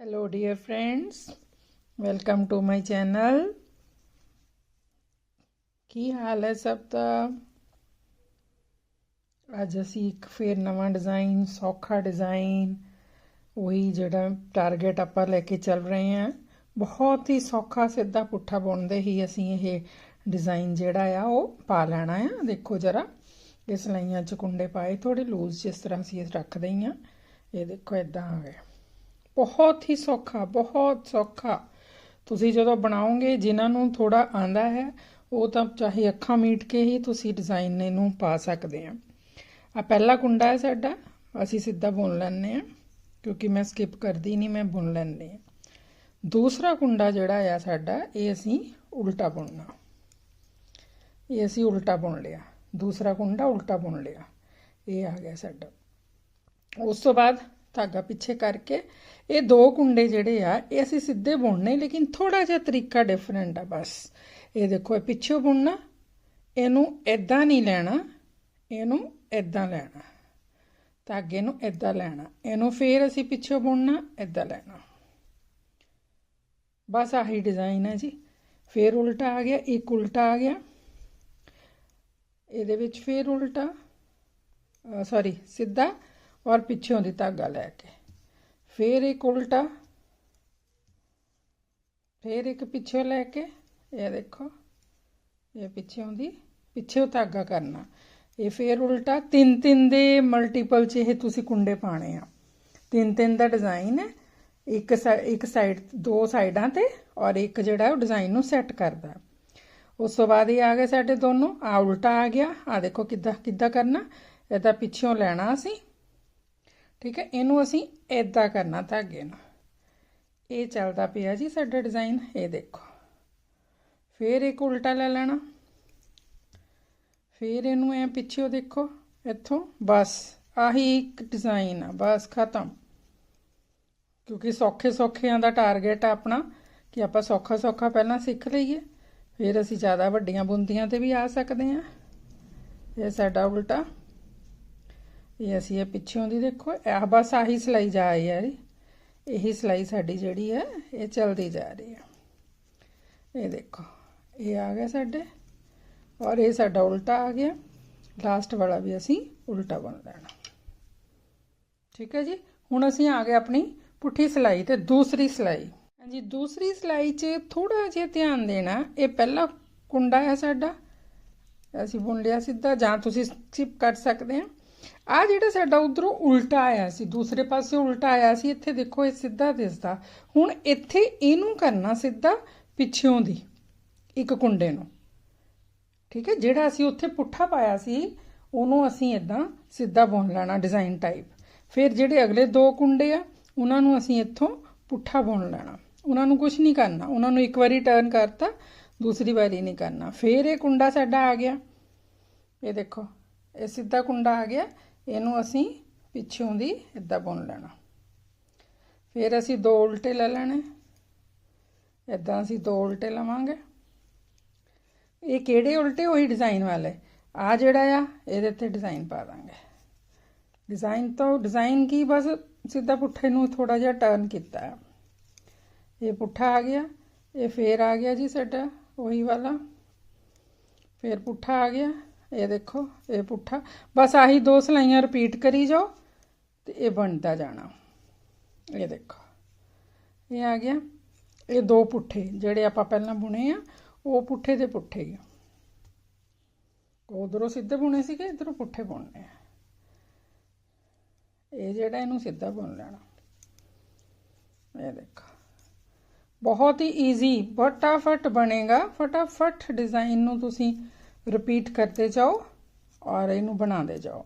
Hello, dear friends. Welcome to my channel. ਕੀ ਹਾਲ ਹੈ ਸਭ ਦਾ? ਅੱਜ ਅਸੀਂ ਇੱਕ ਫੇਰ ਨਵਾਂ ਡਿਜ਼ਾਈਨ ਸੌਖਾ ਡਿਜ਼ਾਈਨ ਉਹੀ ਜਿਹੜਾ ਟਾਰਗੇਟ ਆਪਾਂ ਲੈ ਕੇ ਚੱਲ ਰਹੇ ਹਾਂ। ਬਹੁਤ ਹੀ ਸੌਖਾ ਸਿੱਧਾ ਪੁੱਠਾ ਬੁਣਦੇ ਹੀ ਅਸੀਂ ਇਹ ਡਿਜ਼ਾਈਨ ਜਿਹੜਾ ਆ ਉਹ ਪਾ ਲੈਣਾ ਆ। ਦੇਖੋ ਜਰਾ ਇਹ ਸਲਾਈਆਂ ਚ ਕੁੰਡੇ ਪਾਏ ਥੋੜੇ ਲੂਜ਼ ਜਿਸ ਤਰ੍ਹਾਂ ਅਸੀਂ ਇਹ ਰੱਖਦੇ ਹਾਂ ਇਹ ਦੇਖੋ ਇਦਾਂ ਆ ਗਏ ਬਹੁਤ ਹੀ ਸੌਖਾ, ਬਹੁਤ ਸੌਖਾ। ਤੁਸੀਂ ਜਦੋਂ ਬਣਾਓਗੇ, ਜਿਨ੍ਹਾਂ ਨੂੰ ਥੋੜਾ ਆਂਦਾ ਹੈ, ਉਹ ਤਾਂ ਚਾਹੇ ਅੱਖਾਂ ਮੀਟ ਕੇ ਹੀ ਤੁਸੀਂ ਡਿਜ਼ਾਈਨ ਇਹਨੂੰ ਪਾ ਸਕਦੇ ਆ। ਆ ਪਹਿਲਾ ਕੁੰਡਾ ਹੈ ਸਾਡਾ, ਅਸੀਂ ਸਿੱਧਾ ਬੁਣ ਲੈਣੇ ਆ, ਕਿਉਂਕਿ ਮੈਂ ਸਕਿਪ ਕਰਦੀ ਨਹੀਂ, ਮੈਂ ਬੁਣ ਲੈਂਦੇ ਆ। ਦੂਸਰਾ ਕੁੰਡਾ ਜਿਹੜਾ ਆ ਸਾਡਾ, ਇਹ ਅਸੀਂ ਉਲਟਾ ਬੁਣਨਾ। ਇਹ ਅਸੀਂ ਉਲਟਾ ਬੁਣ ਲਿਆ। ਦੂਸਰਾ ਕੁੰਡਾ ਉਲਟਾ ਬੁਣ ਲਿਆ। ਇਹ ਆ ਗਿਆ ਸਾਡਾ। ਉਸ ਤੋਂ ਬਾਅਦ ਧਾਗਾ ਪਿੱਛੇ ਕਰਕੇ। ਇਹ ਦੋ ਕੁੰਡੇ ਜਿਹੜੇ ਆ, ਇਹ ਅਸੀਂ ਸਿੱਧੇ ਬੁਣਨੇ, ਲੇਕਿਨ ਥੋੜਾ ਜਿਹਾ ਤਰੀਕਾ ਡਿਫਰੈਂਟ ਆ ਬਸ। ਇਹ ਦੇਖੋ, ਇਹ ਪਿੱਛੇ ਬੁਣਨਾ, ਇਹਨੂੰ ਇਦਾਂ ਨਹੀਂ ਲੈਣਾ, ਇਹਨੂੰ ਇਦਾਂ ਲੈਣਾ। ਧਾਗੇ ਨੂੰ ਇਦਾਂ ਲੈਣਾ, ਇਹਨੂੰ ਫੇਰ ਅਸੀਂ ਪਿੱਛੇ ਬੁਣਨਾ ਇਦਾਂ ਲੈਣਾ। ਬਸ ਆਹੀ ਡਿਜ਼ਾਈਨ ਹੈ ਜੀ। ਫੇਰ ਉਲਟਾ ਆ ਗਿਆ, ਇੱਕ ਉਲਟਾ ਆ ਗਿਆ। ਇਹਦੇ ਵਿੱਚ ਫੇਰ ਉਲਟਾ ਸੌਰੀ ਸਿੱਧਾ ਔਰ ਪਿੱਛੋਂ ਦੀ ਧਾਗਾ ਲੈ ਕੇ। ਫਿਰ ਇੱਕ ਉਲਟਾ। ਫਿਰ ਇੱਕ ਪਿੱਛੋਂ ਲੈ ਕੇ। ਇਹ ਦੇਖੋ, ਇਹ ਪਿੱਛੋਂ ਦੀ ਪਿੱਛੇ ਧਾਗਾ ਕਰਨਾ। ਇਹ ਫਿਰ ਉਲਟਾ। ਤਿੰਨ ਤਿੰਨ ਦੇ ਮਲਟੀਪਲ ਚ ਇਹ ਤੁਸੀਂ ਕੁੰਡੇ ਪਾਣੇ ਆ। ਤਿੰਨ ਤਿੰਨ ਦਾ ਡਿਜ਼ਾਈਨ ਹੈ। ਇੱਕ ਇੱਕ ਸਾਈਡ, ਦੋ ਸਾਈਡਾਂ ਤੇ ਔਰ ਇੱਕ ਜਿਹੜਾ ਉਹ ਡਿਜ਼ਾਈਨ ਨੂੰ ਸੈੱਟ ਕਰਦਾ। ਉਸ ਤੋਂ ਬਾਅਦ ਇਹ ਆ ਗਏ ਸਾਡੇ ਦੋਨੋਂ। ਆ ਉਲਟਾ ਆ ਗਿਆ। ਆ ਦੇਖੋ ਕਿੱਦਾਂ ਕਿੱਦਾਂ ਕਰਨਾ। ਇਹਦਾ ਪਿੱਛੋਂ ਲੈਣਾ ਅਸੀਂ। ਠੀਕ ਹੈ, ਇਹਨੂੰ ਅਸੀਂ ਇਦਾਂ ਕਰਨਾ ਧਾਗੇ ਨਾਲ। ਇਹ ਚੱਲਦਾ ਪਿਆ ਜੀ ਸਾਡਾ ਡਿਜ਼ਾਈਨ ਇਹ ਦੇਖੋ। ਫਿਰ ਇੱਕ ਉਲਟਾ ਲੈ ਲੈਣਾ। ਫਿਰ ਇਹਨੂੰ ਐ ਪਿੱਛੇ ਦੇਖੋ, ਇੱਥੋਂ ਬਸ, ਆਹੀ ਇੱਕ ਡਿਜ਼ਾਈਨ ਆ, ਬਸ ਖਤਮ। ਕਿਉਂਕਿ ਸੌਖੇ ਸੌਖਿਆਂ ਦਾ ਟਾਰਗੇਟ ਆ ਆਪਣਾ, ਕਿ ਆਪਾਂ ਸੌਖਾ ਸੌਖਾ ਪਹਿਲਾਂ ਸਿੱਖ ਲਈਏ, ਫਿਰ ਅਸੀਂ ਜ਼ਿਆਦਾ ਵੱਡੀਆਂ ਬੁੰਦੀਆਂ ਤੇ ਵੀ ਆ ਸਕਦੇ ਆ ਇਹ ਸਾਡਾ ਉਲਟਾ। ਇਹ ਅਸੀਂ ਇਹ ਪਿੱਛੋਂ ਦੀ ਦੇਖੋ, ਇਹ ਬਸ ਆਹੀ ਸਲਾਈ ਜਾ ਰਹੀ ਹੈ ਇਹੀ ਸਲਾਈ ਸਾਡੀ ਜਿਹੜੀ ਹੈ, ਇਹ ਚਲਦੀ ਜਾ ਰਹੀ ਹੈ। ਇਹ ਦੇਖੋ, ਇਹ ਆ ਗਿਆ ਸਾਡੇ ਔਰ ਇਹ ਸਾਡਾ ਉਲਟਾ ਆ ਗਿਆ। ਲਾਸਟ ਵਾਲਾ ਵੀ ਅਸੀਂ ਉਲਟਾ ਬਣ ਲੈਣਾ। ਠੀਕ ਹੈ ਜੀ? ਹੁਣ ਅਸੀਂ ਆ ਗਏ ਆਪਣੀ ਪੁੱਠੀ ਸਲਾਈ ਤੇ ਦੂਸਰੀ ਸਲਾਈ। ਹਾਂਜੀ, ਦੂਸਰੀ ਸਲਾਈ 'ਚ ਥੋੜਾ ਜਿਹਾ ਧਿਆਨ ਦੇਣਾ। ਇਹ ਪਹਿਲਾ ਕੁੰਡਾ ਹੈ ਸਾਡਾ। ਅਸੀਂ ਬੁਣ ਲਿਆ ਸਿੱਧਾ, ਜਾਂ ਤੁਸੀਂ ਸਕਿਪ ਕਰ ਸਕਦੇ ਹਾਂ ਆ ਜਿਹੜਾ ਸਾਡਾ ਉਧਰੋਂ ਉਲਟਾ ਆਇਆ ਸੀ, ਦੂਸਰੇ ਪਾਸੇ ਉਲਟਾ ਆਇਆ ਸੀ, ਇੱਥੇ ਦੇਖੋ ਇਹ ਸਿੱਧਾ ਦਿਸਦਾ। ਹੁਣ ਇੱਥੇ ਇਹਨੂੰ ਕਰਨਾ ਸਿੱਧਾ ਪਿੱਛੋਂ ਦੀ, ਇੱਕ ਕੁੰਡੇ ਨੂੰ। ਠੀਕ ਹੈ, ਜਿਹੜਾ ਅਸੀਂ ਉੱਥੇ ਪੁੱਠਾ ਪਾਇਆ ਸੀ, ਉਹਨੂੰ ਅਸੀਂ ਇਦਾਂ ਸਿੱਧਾ ਬੁਣ ਲੈਣਾ ਡਿਜ਼ਾਈਨ ਟਾਈਪ ਫਿਰ ਜਿਹੜੇ ਅਗਲੇ ਦੋ ਕੁੰਡੇ ਆ, ਉਹਨਾਂ ਨੂੰ ਅਸੀਂ ਇੱਥੋਂ ਪੁੱਠਾ ਬੁਣ ਲੈਣਾ। ਉਹਨਾਂ ਨੂੰ ਕੁਝ ਨਹੀਂ ਕਰਨਾ, ਉਹਨਾਂ ਨੂੰ ਇੱਕ ਵਾਰੀ ਟਰਨ ਕਰਤਾ, ਦੂਸਰੀ ਵਾਰੀ ਨਹੀਂ ਕਰਨਾ। ਫਿਰ ਇਹ ਕੁੰਡਾ ਸਾਡਾ ਆ ਗਿਆ। ਇਹ ਦੇਖੋ ਇਹ ਸਿੱਧਾ ਕੁੰਡਾ ਆ ਗਿਆ ਇਹਨੂੰ ਅਸੀਂ ਪਿੱਛੋਂ ਦੀ ਇਦਾਂ ਬੁਣ ਲੈਣਾ। ਫਿਰ ਅਸੀਂ ਦੋ ਉਲਟੇ ਲੈ ਲੈਣੇ। ਇਦਾਂ ਅਸੀਂ ਦੋ ਉਲਟੇ ਲਵਾਂਗੇ। ਇਹ ਕਿਹੜੇ ਉਲਟੇ? ਉਹੀ ਡਿਜ਼ਾਈਨ ਵਾਲੇ। ਆ ਜਿਹੜਾ ਆ, ਇਹਦੇ ਤੇ ਡਿਜ਼ਾਈਨ ਪਾ ਦਾਂਗੇ। ਡਿਜ਼ਾਈਨ ਤੋਂ ਡਿਜ਼ਾਈਨ ਕੀ? ਬਸ ਸਿੱਧਾ ਪੁੱਠੇ ਨੂੰ ਥੋੜਾ ਜਿਹਾ ਟਰਨ ਕੀਤਾ। ਹੈ ਇਹ ਪੁੱਠਾ ਆ ਗਿਆ। ਇਹ ਫੇਰ ਆ ਗਿਆ ਜੀ ਸਾਡਾ ਉਹੀ ਵਾਲਾ। ਫੇਰ ਪੁੱਠਾ ਆ ਗਿਆ। ਇਹ ਦੇਖੋ, ਇਹ ਪੁੱਠਾ। ਬਸ ਆਹੀ ਦੋ ਸਲਾਈਆਂ ਰਿਪੀਟ ਕਰੀ ਜਾਓ ਤੇ ਇਹ ਬਣਦਾ ਜਾਣਾ। ਇਹ ਦੇਖੋ, ਇਹ ਆ ਗਿਆ। ਇਹ ਦੋ ਪੁੱਠੇ, ਜਿਹੜੇ ਆਪਾਂ ਪਹਿਲਾਂ ਬੁਣੇ ਆ, ਉਹ ਪੁੱਠੇ ਦੇ ਪੁੱਠੇ ਹੀ ਉਧਰੋਂ ਸਿੱਧੇ ਬੁਣੇ ਸੀਗੇ, ਇਧਰੋਂ ਪੁੱਠੇ ਬੁਣਨੇ ਆ। ਇਹ ਜਿਹੜਾ ਇਹਨੂੰ ਸਿੱਧਾ ਬੁਣ ਲੈਣਾ। ਇਹ ਦੇਖੋ। ਬਹੁਤ ਹੀ ਈਜ਼ੀ ਫਟਾਫਟ ਬਣੇਗਾ। ਫਟਾਫਟ ਡਿਜ਼ਾਈਨ ਨੂੰ ਤੁਸੀਂ ਰਿਪੀਟ ਕਰਦੇ ਜਾਓ ਔਰ ਇਹਨੂੰ ਬਣਾਉਂਦੇ ਜਾਓ।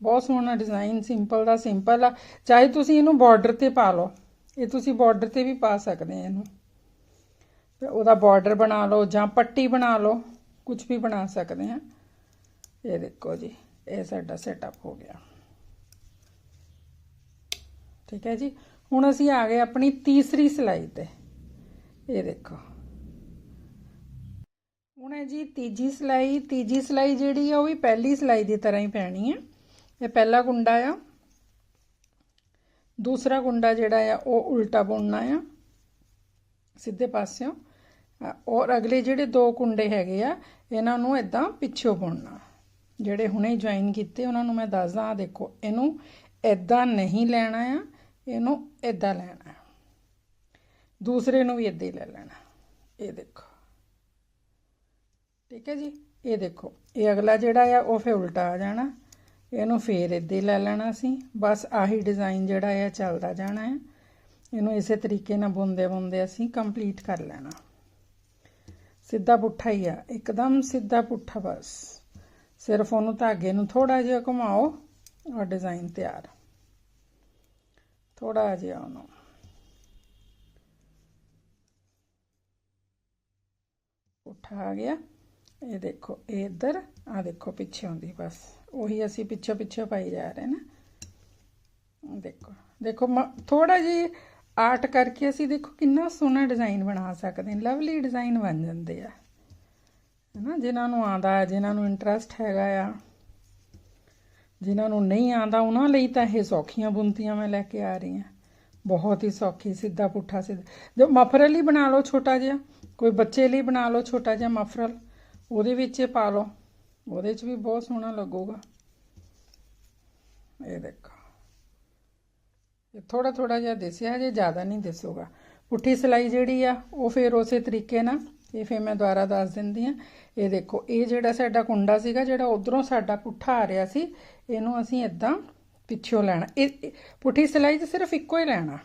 ਬਹੁਤ ਸੋਹਣਾ ਡਿਜ਼ਾਈਨ ਸਿੰਪਲ ਦਾ ਸਿੰਪਲ ਆ। ਚਾਹੇ ਤੁਸੀਂ ਇਹਨੂੰ ਬਾਰਡਰ ਤੇ ਪਾ ਲਓ, ਇਹ ਤੁਸੀਂ ਬਾਰਡਰ ਤੇ ਵੀ ਪਾ ਸਕਦੇ ਆ ਇਹਨੂੰ। ਉਹਦਾ ਬਾਰਡਰ ਬਣਾ ਲਓ ਜਾਂ ਪੱਟੀ ਬਣਾ ਲਓ ਕੁਝ ਵੀ ਬਣਾ ਸਕਦੇ ਆ। ਇਹ ਦੇਖੋ ਜੀ, ਇਹ ਸਾਡਾ ਸੈਟਅਪ ਹੋ ਗਿਆ। ਠੀਕ ਹੈ ਜੀ? ਹੁਣ ਅਸੀਂ ਆ ਗਏ ਆਪਣੀ ਤੀਸਰੀ ਸਲਾਈ ਤੇ। ਇਹ ਦੇਖੋ। ਹੁਣ ਹੈ ਜੀ ਤੀਜੀ ਸਲਾਈ ਤੀਜੀ ਸਲਾਈ ਜਿਹੜੀ ਆ ਉਹ ਵੀ ਪਹਿਲੀ ਸਲਾਈ ਦੀ ਤਰ੍ਹਾਂ ਹੀ ਪੈਣੀ ਹੈ ਇਹ ਪਹਿਲਾ ਕੁੰਡਾ ਆ। ਦੂਸਰਾ ਕੁੰਡਾ ਜਿਹੜਾ ਆ, ਉਹ ਉਲਟਾ ਬੁਣਨਾ ਆ। ਸਿੱਧੇ ਪਾਸਿਓਂ। ਔਰ ਅਗਲੇ ਜਿਹੜੇ ਦੋ ਕੁੰਡੇ ਹੈਗੇ ਆ, ਇਹਨਾਂ ਨੂੰ ਇਦਾਂ ਪਿੱਛੋਂ ਬੁਣਨਾ। ਜਿਹੜੇ ਹੁਣੇ ਜੁਆਇਨ ਕੀਤੇ, ਉਹਨਾਂ ਨੂੰ ਮੈਂ ਦੱਸਦਾ ਆ ਦੇਖੋ, ਇਹਨੂੰ ਇਦਾਂ ਨਹੀਂ ਲੈਣਾ ਆ, ਇਹਨੂੰ ਇਦਾਂ ਲੈਣਾ ਦੂਸਰੇ ਨੂੰ ਵੀ ਇਦਾਂ ਹੀ ਲੈ ਲੈਣਾ। ਇਹ ਦੇਖੋ। ਠੀਕ ਹੈ ਜੀ? ਇਹ ਦੇਖੋ, ਇਹ ਅਗਲਾ ਜਿਹੜਾ ਆ, ਉਹ ਫੇ ਉਲਟਾ ਆ ਜਾਣਾ। ਇਹਨੂੰ ਫੇਰ ਇਦਾਂ ਹੀ ਲੈ ਲੈਣਾ ਸੀ। ਬਸ ਆਹੀ ਡਿਜ਼ਾਈਨ ਜਿਹੜਾ ਆ, ਚੱਲਦਾ ਜਾਣਾ ਹੈ ਇਹਨੂੰ ਇਸੇ ਤਰੀਕੇ ਨਾਲ ਬੁੰਦੇ ਬੁੰਦੇ ਅਸੀਂ ਕੰਪਲੀਟ ਕਰ ਲੈਣਾ। ਸਿੱਧਾ ਪੁੱਠਾ ਹੀ ਆ। ਇੱਕਦਮ ਸਿੱਧਾ ਪੁੱਠਾ ਬਸ। ਸਿਰਫ ਉਹਨੂੰ ਧਾਗੇ ਨੂੰ ਥੋੜਾ ਜਿਹਾ ਘੁਮਾਓ, ਔਰ ਡਿਜ਼ਾਈਨ ਤਿਆਰ। ਥੋੜਾ ਜਿਹਾ ਉਹਨੂੰ। ਪੁੱਠਾ ਆ ਗਿਆ। ਇਹ ਦੇਖੋ, ਇਹ ਇੱਧਰ ਆ ਦੇਖੋ ਪਿੱਛੇ ਆਉਂਦੀ, ਬਸ। ਉਹੀ ਅਸੀਂ ਪਿੱਛੇ ਪਿੱਛੇ ਪਾਈ ਜਾ ਰਹੇ ਨਾ। ਦੇਖੋ ਦੇਖੋ ਥੋੜਾ ਜੀ ਆਰਟ ਕਰਕੇ ਅਸੀਂ ਦੇਖੋ ਕਿੰਨਾ ਸੋਹਣਾ ਡਿਜ਼ਾਈਨ ਬਣਾ ਸਕਦੇ ਹਾਂ। ਲਵਲੀ ਡਿਜ਼ਾਈਨ ਬਣ ਜਾਂਦੇ ਆ। ਹੈਨਾ, ਜਿਨ੍ਹਾਂ ਨੂੰ ਆਂਦਾ ਜਿਨ੍ਹਾਂ ਨੂੰ ਇੰਟਰਸਟ ਹੈਗਾ ਆ। ਜਿਨ੍ਹਾਂ ਨੂੰ ਨਹੀਂ ਆਂਦਾ ਉਹਨਾਂ ਲਈ ਤਾਂ ਇਹ ਸੌਖੀਆਂ ਬੁੰਤੀਆਂ ਮੈਂ ਲੈ ਕੇ ਆ ਰਹੀ ਹਾਂ। ਬਹੁਤ ਹੀ ਸੌਖੀ, ਸਿੱਧਾ ਪੁੱਠਾ, ਸਿੱਧਾ। ਜੋ ਮਫਰਲ ਹੀ ਬਣਾ ਲਓ, ਛੋਟਾ ਜਿਹਾ। ਕੋਈ ਬੱਚੇ ਲਈ ਬਣਾ ਲਓ, ਛੋਟਾ ਜਿਹਾ ਮਫਰਲ। ਉਹਦੇ ਵਿੱਚ ਇਹ ਪਾ ਲਓ। ਉਹਦੇ 'ਚ ਵੀ ਬਹੁਤ ਸੋਹਣਾ ਲੱਗੂਗਾ। ਇਹ ਦੇਖੋ। ਇਹ ਥੋੜਾ ਥੋੜਾ ਜਿਹਾ ਦਿਸਿਆ ਜੇ ਜ਼ਿਆਦਾ ਨਹੀਂ ਦਿਸੂਗਾ। ਪੁੱਠੀ ਸਿਲਾਈ ਜਿਹੜੀ ਆ, ਉਹ ਫਿਰ ਉਸੇ ਤਰੀਕੇ ਨਾਲ, ਇਹ ਫਿਰ ਮੈਂ ਦੁਬਾਰਾ ਦੱਸ ਦਿੰਦੀ ਆ ਇਹ ਦੇਖੋ, ਇਹ ਜਿਹੜਾ ਸਾਡਾ ਕੁੰਡਾ ਸੀਗਾ, ਜਿਹੜਾ ਉਧਰੋਂ ਸਾਡਾ ਪੁੱਠਾ ਆ ਰਿਹਾ ਸੀ, ਇਹਨੂੰ ਅਸੀਂ ਇਦਾਂ ਪਿੱਛੋਂ ਲੈਣਾ। ਇਹ ਪੁੱਠੀ ਸਿਲਾਈ 'ਚ ਸਿਰਫ ਇੱਕੋ ਹੀ ਲੈਣਾ।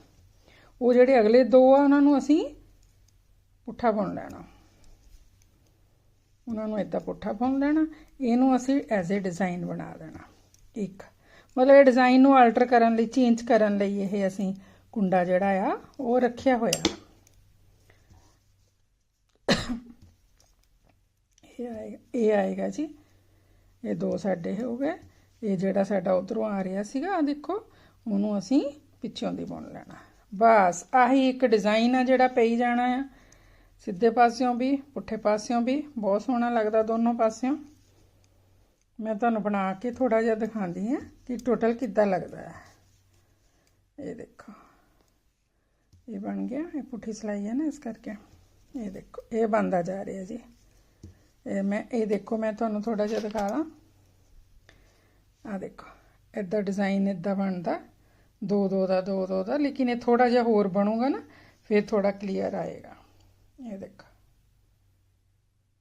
ਉਹ ਜਿਹੜੇ ਅਗਲੇ ਦੋ ਆ, ਉਹਨਾਂ ਨੂੰ ਅਸੀਂ ਪੁੱਠਾ ਬੁਣ ਲੈਣਾ। ਉਹਨਾਂ ਨੂੰ ਇਦਾਂ ਪੁੱਠਾ ਪਾਉਣ ਲੈਣਾ, ਇਹਨੂੰ ਅਸੀਂ ਐਜ਼ ਅ ਡਿਜ਼ਾਈਨ ਬਣਾ ਦੇਣਾ। ਇੱਕ, ਮਤਲਬ ਇਹ ਡਿਜ਼ਾਈਨ ਨੂੰ ਆਲਟਰ ਕਰਨ ਲਈ ਚੇਂਜ ਕਰਨ ਲਈ ਇਹ ਅਸੀਂ ਕੁੰਡਾ ਜਿਹੜਾ ਆ, ਉਹ ਰੱਖਿਆ ਹੋਇਆ। ਇਹ ਆਏਗਾ ਇਹ ਆਏਗਾ ਜੀ। ਇਹ ਦੋ ਸਾਡੇ ਹੋ ਗਏ। ਇਹ ਜਿਹੜਾ ਸਾਡਾ ਉਧਰੋਂ ਆ ਰਿਹਾ ਸੀਗਾ ਆ ਦੇਖੋ, ਉਹਨੂੰ ਅਸੀਂ ਪਿੱਛੋਂ ਦੀ ਬੁਣ ਲੈਣਾ। ਬਸ, ਆਹੀ ਇੱਕ ਡਿਜ਼ਾਈਨ ਆ ਜਿਹੜਾ ਪਈ ਜਾਣਾ ਆ। ਸਿੱਧੇ ਪਾਸਿਓਂ ਵੀ, ਪੁੱਠੇ ਪਾਸਿਓਂ ਵੀ, ਬਹੁਤ ਸੋਹਣਾ ਲੱਗਦਾ ਦੋਨੋਂ ਪਾਸਿਓਂ। ਮੈਂ ਤੁਹਾਨੂੰ ਬਣਾ ਕੇ ਥੋੜਾ ਜਿਹਾ ਦਿਖਾਉਂਦੀ ਹਾਂ ਕਿ ਟੋਟਲ ਕਿੱਦਾਂ ਲੱਗਦਾ ਹੈ। ਇਹ ਦੇਖੋ। ਇਹ ਬਣ ਗਿਆ, ਇਹ ਪੁੱਠੀ ਸਲਾਈ ਹੈ ਨਾ ਇਸ ਕਰਕੇ। ਇਹ ਦੇਖੋ, ਇਹ ਬੰਦਾ ਜਾ ਰਿਹਾ ਜੀ। ਇਹ ਮੈਂ, ਇਹ ਦੇਖੋ, ਮੈਂ ਤੁਹਾਨੂੰ ਥੋੜਾ ਜਿਹਾ ਦਿਖਾ ਦਿਖਾਵਾਂ ਆ ਦੇਖੋ ਇਦਾਂ ਡਿਜ਼ਾਈਨ ਇਦਾਂ ਬਣਦਾ। ਦੋ ਦੋ ਦਾ ਦੋ ਦੋ ਦਾ ਲੇਕਿਨ ਇਹ ਥੋੜਾ ਜਿਹਾ ਹੋਰ ਬਣੂਗਾ ਨਾ, ਫਿਰ ਥੋੜਾ ਕਲੀਅਰ ਆਏਗਾ। ਇਹ ਦੇਖੋ।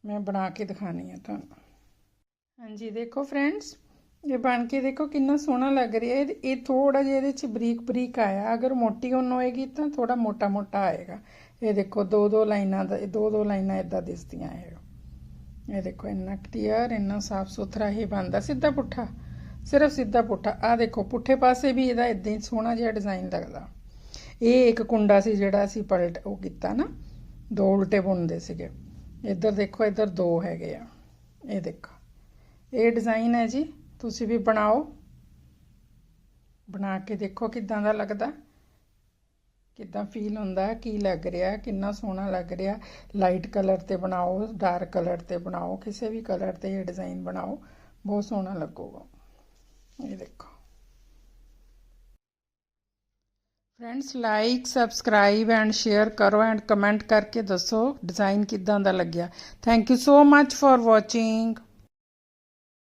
ਮੈਂ ਬਣਾ ਕੇ ਦਿਖਾਣੀ ਆ ਤੁਹਾਨੂੰ। ਹਾਂਜੀ, ਦੇਖੋ ਫਰੈਂਡਸ, ਇਹ ਬਣ ਕੇ ਦੇਖੋ ਕਿੰਨਾ ਸੋਹਣਾ ਲੱਗ ਰਿਹਾ। ਹੈ ਇਹ ਥੋੜਾ ਜਿਹਾ ਇਹਦੇ ਚ ਬਰੀਕ ਬਰੀਕ ਆਇਆ। ਅਗਰ ਮੋਟੀ ਉਨ ਹੋਏਗੀ ਤਾਂ ਥੋੜਾ ਮੋਟਾ ਮੋਟਾ ਆਏਗਾ। ਇਹ ਦੇਖੋ ਦੋ ਦੋ ਲਾਈਨਾਂ ਦਾ ਦੋ ਦੋ ਲਾਈਨਾਂ ਇਦਾਂ ਦਿਸਦੀਆਂ ਹੈ ਇਹ ਦੇਖੋ ਇੰਨਾ ਕਲੀਅਰ ਇੰਨਾ ਸਾਫ਼ ਸੁਥਰਾ ਇਹ ਬਣਦਾ। ਸਿੱਧਾ ਪੁੱਠਾ, ਸਿਰਫ ਸਿੱਧਾ ਪੁੱਠਾ। ਆ ਦੇਖੋ, ਪੁੱਠੇ ਪਾਸੇ ਵੀ ਇਹਦਾ ਇਦਾਂ ਹੀ ਸੋਹਣਾ ਜਿਹਾ ਡਿਜ਼ਾਈਨ ਲੱਗਦਾ। ਇਹ ਇੱਕ ਕੁੰਡਾ ਸੀ ਜਿਹੜਾ ਅਸੀਂ ਪਲਟ, ਉਹ ਕੀਤਾ ਨਾ। ਦੋ ਉਲਟੇ ਬੁਣਦੇ ਸੀਗੇ। ਇੱਧਰ ਦੇਖੋ, ਇੱਧਰ ਦੋ ਹੈਗੇ ਆ। ਇਹ ਦੇਖੋ। ਇਹ ਡਿਜ਼ਾਈਨ ਹੈ ਜੀ, ਤੁਸੀਂ ਵੀ ਬਣਾਓ। ਬਣਾ ਕੇ ਦੇਖੋ ਕਿਦਾਂ ਦਾ ਲੱਗਦਾ। ਕਿਦਾਂ ਫੀਲ ਹੁੰਦਾ, ਕੀ ਲੱਗ ਰਿਹਾ, ਕਿੰਨਾ ਸੋਹਣਾ ਲੱਗ ਰਿਹਾ। ਲਾਈਟ ਕਲਰ ਤੇ ਬਣਾਓ ਡਾਰਕ ਕਲਰ ਤੇ ਬਣਾਓ, ਕਿਸੇ ਵੀ ਕਲਰ ਤੇ ਇਹ ਡਿਜ਼ਾਈਨ ਬਣਾਓ। ਬਹੁਤ ਸੋਹਣਾ ਲੱਗੂਗਾ। ਇਹ ਦੇਖੋ। Friends like subscribe and share ਕਰੋ ਐਂਡ ਕਮੈਂਟ ਕਰਕੇ ਦੱਸੋ ਡਿਜ਼ਾਈਨ ਕਿਦਾਂ ਦਾ ਲੱਗਿਆ। Thank you so much for watching